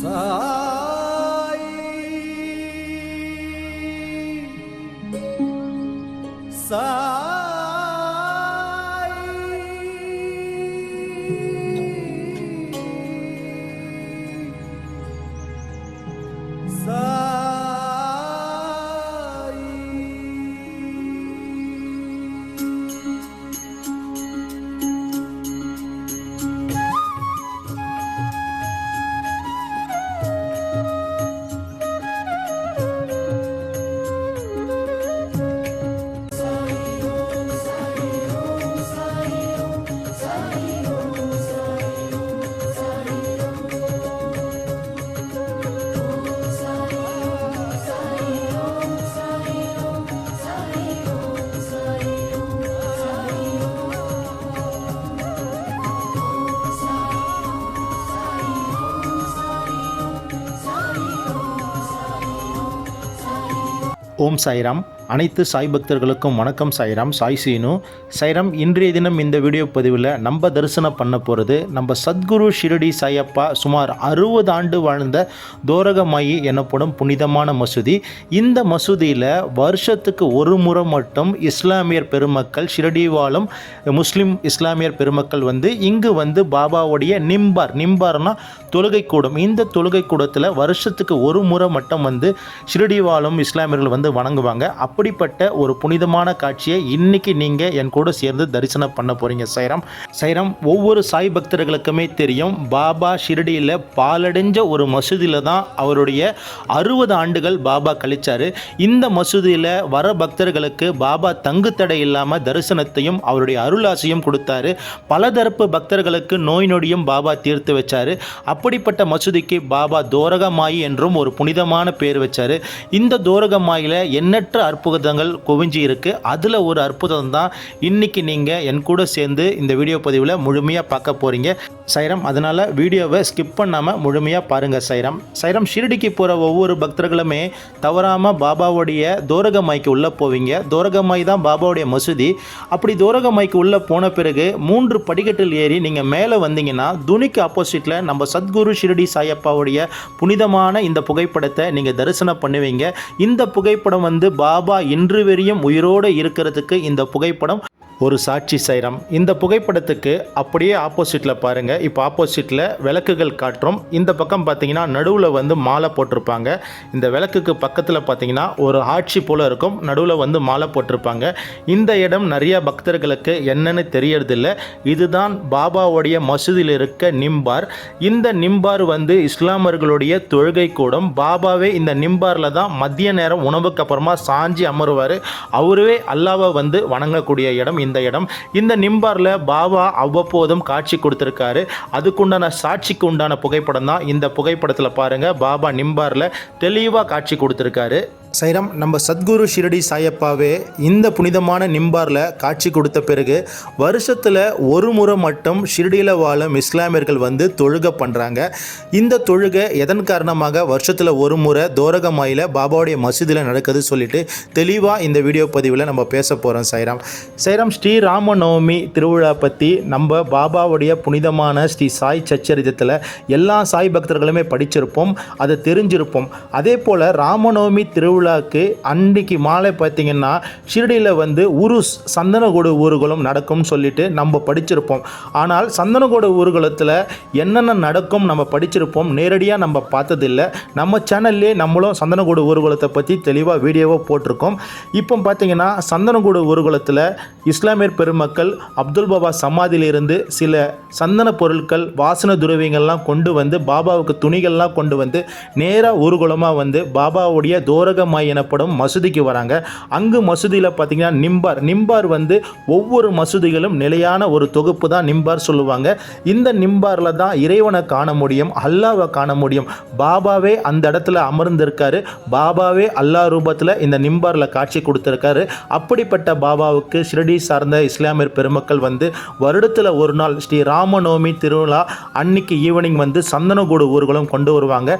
三 ஓம் சாய்ராம். அனைத்து சாய் பக்தர்களுக்கும் வணக்கம் சாய்ராம் சாய் சீனு. சாய்ராம் இன்றைய தினம் இந்த வீடியோ பதிவில் நம்ம தரிசனம் பண்ண போகிறது நம்ம சத்குரு ஷிரடி சாயப்பா சுமார் அறுபது ஆண்டு வாழ்ந்த தோரகமாயி எனப்படும் புனிதமான மசூதி. இந்த மசூதியில் வருஷத்துக்கு ஒரு முறை மட்டும் இஸ்லாமியர் பெருமக்கள் ஷிரடி வாழும் முஸ்லீம் இஸ்லாமியர் பெருமக்கள் வந்து இங்கு வந்து பாபாவுடைய நிம்பார். நிம்பார்னா தொழுகை கூடம். இந்த தொழுகை கூடத்தில் வருஷத்துக்கு ஒரு முறை மட்டும் வந்து ஷிரடி வாழும் இஸ்லாமியர்கள் வந்து வணங்குவாங்க. அப்படிப்பட்ட ஒரு புனிதமான காட்சியை இன்னைக்கு நீங்கள் என் கூட சேர்ந்து தரிசனம் பண்ண போகிறீங்க சைரம். சைரம் ஒவ்வொரு சாய் பக்தர்களுக்குமே தெரியும் பாபா ஷிரடியில் பாலடைஞ்ச ஒரு மசூதியில் தான் அவருடைய அறுபது ஆண்டுகள் பாபா கழிச்சாரு. இந்த மசூதியில் வர பக்தர்களுக்கு பாபா தங்கு தடை இல்லாமல் தரிசனத்தையும் அவருடைய அருளாசையும் கொடுத்தாரு. பலதரப்பு பக்தர்களுக்கு நோய் நொடியும் பாபா தீர்த்து வச்சாரு. அப்படிப்பட்ட மசூதிக்கு பாபா தோரகமாயி என்றும் ஒரு புனிதமான பேர் வச்சாரு. இந்த தோரகமாயில எண்ணற்ற அற்புதங்கள் குவிஞ்சி இருக்கு. அதில் ஒரு அற்புதம் தான் இன்றைக்கி நீங்கள் என் கூட சேர்ந்து இந்த வீடியோ பதிவில் முழுமையாக பார்க்க போகிறீங்க சைரம் அதனால் வீடியோவை ஸ்கிப் பண்ணாமல் முழுமையாக பாருங்கள் சைரம். சைரம் ஷிரடிக்கு போகிற ஒவ்வொரு பக்தர்களுமே தவறாமல் பாபாவுடைய தோரகமாய்க்கு உள்ளே போவீங்க. தோரகமாய் தான் பாபாவுடைய மசூதி. அப்படி தோரகமாய்க்கு உள்ளே போன பிறகு மூன்று படிக்கட்டில் ஏறி நீங்கள் மேலே வந்தீங்கன்னா துணிக்கு ஆப்போசிட்டில் நம்ம சத்குரு ஷிரடி சாயப்பாவுடைய புனிதமான இந்த புகைப்படத்தை நீங்கள் தரிசனம் பண்ணுவீங்க. இந்த புகைப்படம் வந்து பாபா இன்று வரையும் உயிரோடு இருக்கிறதுக்கு இந்த புகைப்படம் ஒரு சாட்சி சைரம். இந்த புகைப்படத்துக்கு அப்படியே ஆப்போசிட்டில் பாருங்கள் இப்போ ஆப்போசிட்டில் விளக்குகள் காட்டுறோம். இந்த பக்கம் பார்த்தீங்கன்னா நடுவில் வந்து மாலை போட்டிருப்பாங்க. இந்த விளக்குக்கு பக்கத்தில் பார்த்தீங்கன்னா ஒரு ஆட்சி போல் இருக்கும். நடுவில் வந்து மாலை போட்டிருப்பாங்க. இந்த இடம் நிறைய பக்தர்களுக்கு என்னன்னு தெரியறதில்ல. இதுதான் பாபாவுடைய மசூதியில் இருக்க நிம்பார். இந்த நிம்பார் வந்து இஸ்லாமர்களுடைய தொழுகை கூடம். பாபாவே இந்த நிம்பாரில் தான் மதிய நேரம் உணவுக்கு அப்புறமா சாஞ்சி அமருவார். அவரே அல்லாவை வந்து வணங்கக்கூடிய இடம். இந்த இடம். இந்த நிம்பாரில் பாபா அவ்வப்போதும் காட்சி கொடுத்துருக்காரு. அதுக்குண்டான சாட்சிக்கு உண்டான புகைப்படம் தான் இந்த புகைப்படத்தில் பாருங்கள் பாபா நிம்பாரில் தெளிவாக காட்சி கொடுத்துருக்காரு. சைரம் நம்ம சத்குரு ஷிரடி சாயப்பாவே இந்த புனிதமான நிம்பாரில் காட்சி கொடுத்த பிறகு வருஷத்தில் ஒரு முறை மட்டும் ஷிரடியில் வாழும் இஸ்லாமியர்கள் வந்து தொழுகை பண்ணுறாங்க இந்த தொழுகை எதன் காரணமாக வருஷத்தில் ஒரு முறை தோரகமாயில் பாபாவுடைய மசூதியில் நடக்குது சொல்லிட்டு தெளிவாக இந்த வீடியோ பதிவில் நம்ம பேச போகிறோம் சைராம். சைராம் ஸ்ரீ ராமநவமி திருவிழா பற்றி நம்ம பாபாவுடைய புனிதமான ஸ்ரீ சாய் சச்சரிதத்தில் எல்லா சாய் பக்தர்களுமே படிச்சிருப்போம் அதை தெரிஞ்சிருப்போம். அதே போல் ராமநவமி திருவிழாக்கு அன்னைக்கு மாலை பார்த்தீங்கன்னா ஷிரடியில் வந்து உருஸ் சந்தனகோடு ஊர்வலம் நடக்கும்னு சொல்லிட்டு நம்ம படிச்சிருப்போம். ஆனால் சந்தனகோடு ஊர்வலத்தில் என்னென்ன நடக்கும் நம்ம படிச்சிருப்போம். நேரடியாக நம்ம பார்த்ததில்ல. நம்ம சேனல்லே நம்மளும் சந்தனகோடு ஊர்வலத்தை பற்றி தெளிவாக வீடியோவாக போட்டிருக்கோம். இப்போ பார்த்தீங்கன்னா சந்தனகூடு ஊர்வலத்தில் இஸ்லாமியர் பெருமக்கள் அப்துல் பாபா சமாதியிலிருந்து சில சந்தன பொருட்கள் வாசன துருவிங்கள்லாம் கொண்டு வந்து பாபாவுக்கு துணிகள்லாம் கொண்டு வந்து நேராக ஊர்வலமாக வந்து பாபாவுடைய தோரகமாய் எனப்படும் மசூதிக்கு வராங்க. அங்கு மசூதியில் பார்த்தீங்கன்னா நிம்பார். நிம்பார் வந்து ஒவ்வொரு மசூதிகளும் நிலையான ஒரு தொகுப்பு தான் நிம்பார் சொல்லுவாங்க. இந்த நிம்பாரில் தான் இறைவனை காண முடியும் அல்லாவை காண முடியும். பாபாவே அந்த இடத்துல அமர்ந்திருக்காரு. பாபாவே அல்லா ரூபத்தில் இந்த நிம்பாரில் காட்சி கொடுத்துருக்காரு. அப்படிப்பட்ட பாபாவுக்கு ஷிரடி சார்ந்த இஸ்லாமியர் பெருமக்கள் வந்து வருடத்தில் ஒரு நாள் ஸ்ரீ ராமநவமி திருவிழா அன்னைக்கு ஈவினிங் வந்து சந்தனகூடு ஊர்வலம் கொண்டு வருவாங்க.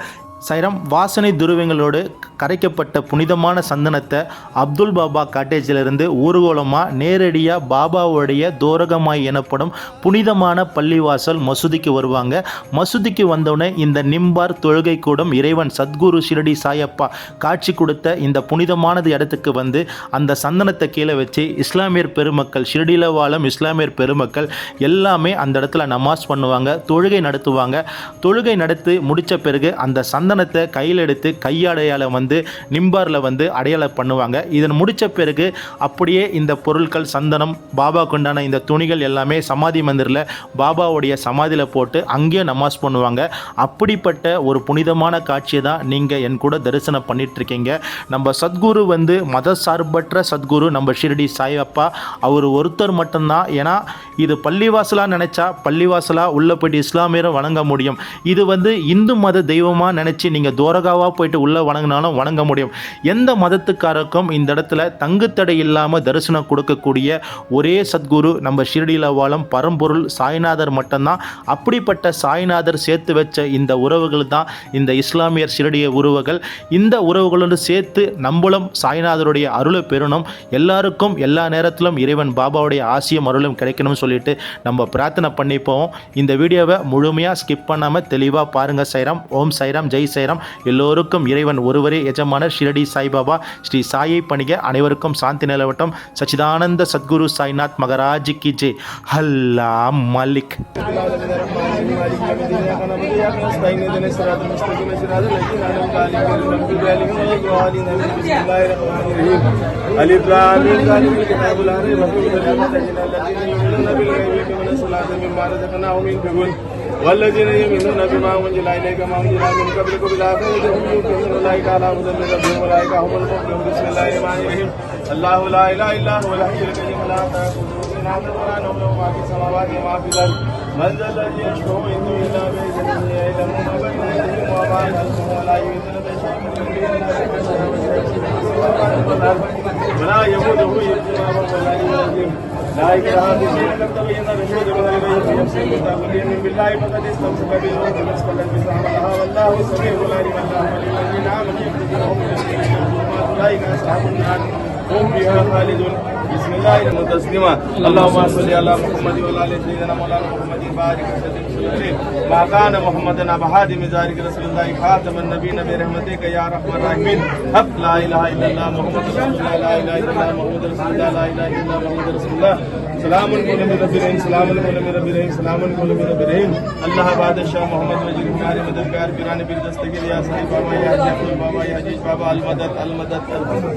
சைரம் வாசனை துருவங்களோடு கரைக்கப்பட்ட புனிதமான சந்தனத்தை அப்துல் பாபா காட்டேஜிலிருந்து ஊர்வலமாக நேரடியாக பாபாவுடைய தோரகமாய் எனப்படும் புனிதமான பள்ளிவாசல் மசூதிக்கு வருவாங்க. மசூதிக்கு வந்தவுடனே இந்த நிம்பார் தொழுகை கூடம் இறைவன் சத்குரு ஷிரடி சாயப்பா காட்சி கொடுத்த இந்த புனிதமானது இடத்துக்கு வந்து அந்த சந்தனத்தை கீழே வச்சு இஸ்லாமியர் பெருமக்கள் ஷிரடியில் வாழும் இஸ்லாமியர் பெருமக்கள் எல்லாமே அந்த இடத்துல நமாஸ் பண்ணுவாங்க தொழுகை நடத்துவாங்க. தொழுகை நடத்தி முடித்த பிறகு அந்த சந்த சந்தனத்தை கையில் எடுத்து கையாடையால் வந்து நிம்பாரில் வந்து அடையாளம் பண்ணுவாங்க. இதன் முடித்த பிறகு அப்படியே இந்த பொருட்கள் சந்தனம் பாபாவுக்கு உண்டான இந்த துணிகள் எல்லாமே சமாதி மந்திரில் பாபாவுடைய சமாதியில் போட்டு அங்கேயே நமாஸ் பண்ணுவாங்க. அப்படிப்பட்ட ஒரு புனிதமான காட்சியை தான் நீங்கள் என் கூட தரிசனம் பண்ணிட்டு இருக்கீங்க நம்ம சத்குரு வந்து மத சார்பற்ற சத்குரு நம்ம ஷிரடி சாயப்பா. அவர் ஒருத்தர் மட்டும்தான். ஏன்னா இது பள்ளிவாசலாக நினச்சா பள்ளிவாசலாக உள்ளே போயிட்டு இஸ்லாமியரை வணங்க முடியும். இது வந்து இந்து மத தெய்வமாக நினச்சி நீங்கள் தோரகாவாக போயிட்டு உள்ளே வணங்கினாலும் வணங்க முடியும். எந்த மதத்துக்காரருக்கும் இந்த இடத்துல தங்குத்தடை இல்லாமல் தரிசனம் கொடுக்கக்கூடிய ஒரே சத்குரு நம்ம ஷிரடியில் வாழும் பரம்பொருள் சாய்நாதர் மட்டும்தான். அப்படிப்பட்ட சாய்நாதர் சேர்த்து வச்ச இந்த உறவுகள் தான் இந்த இஸ்லாமியர் ஷிரடிய உறவுகள். இந்த உறவுகளோடு சேர்த்து நம்மளும் சாய்நாதருடைய அருளை பெறணும். எல்லாருக்கும் எல்லா நேரத்திலும் இறைவன் பாபாவுடைய ஆசியம் அருளும் கிடைக்கணும்னு சொல்லி சொல்லிட்டு நம்ம பிரார்த்தனை பண்ணிப்போம். இந்த வீடியோவை முழுமையாக ஸ்கிப் பண்ணாமல் தெளிவாக பாருங்கள் சைராம். ஓம் சைராம் ஜெய் சைராம். எல்லோருக்கும் இறைவன் ஒருவரே எஜமான ஷிரடி சாய்பாபா. ஸ்ரீ சாயை பணிக அனைவருக்கும் சாந்தி நிலவட்டம். சச்சிதானந்த சத்குரு சாய்நாத் மகராஜ் கி ஜே. ஹல்லா மலிக். அலிப்ராமி يؤمنون بالغيب ويقيمون الصلاة مما رزقناهم ينفقون والذين يؤمنون بما أنزل إليك ما أنزل من قبلك بالآخرة هم يؤمنون أولئك على هدى من ربهم أولئك هم المفلحون بسم الله الرحمن الرحيم الله لا إله إلا هو الحي القيوم لا تأخذه سنة ولا نوم له ما في السماوات وما في الأرض من ذا الذي يشفع عنده إلا بإذنه يعلم ما بين أيديهم وما خلفهم ولا يؤذون بشيء من علمه إلا بما شاء ولا يموده يبتلى ولا يلزم لا إكراه في الدين قد تبين الرشد من الغي في نفس المتقين من بالله فقد استمسك بالعروة الوثقى سحبها والله سميع عليم الله وللذين آمنوا يهتدونهم بالذين أولئك أصحاب النار هم فيها خالدون. بسم الله الرحمن الرحيم اللهم صل على محمد وعلى آل سيدنا مولانا محمد بارك وسلم ما كان محمد ابا هادم ذلك رسول الله خاتم النبيين برحمتك يا ارحم الراحمين حق لا إله إلا الله محمد رسول الله. لا إله إلا الله محمد رسول الله. لا إله إلا الله محمد رسول الله. سلام قول من رب الرحيم سلام قول من رب الرحيم سلام قول من رب الرحيم الله بعد الشاه محمد وجل ہمارے مددگار پیران پیر دستگیر یا صاحب بابا یا جعفر بابا یا حجیج بابا. المدد المدد المدد.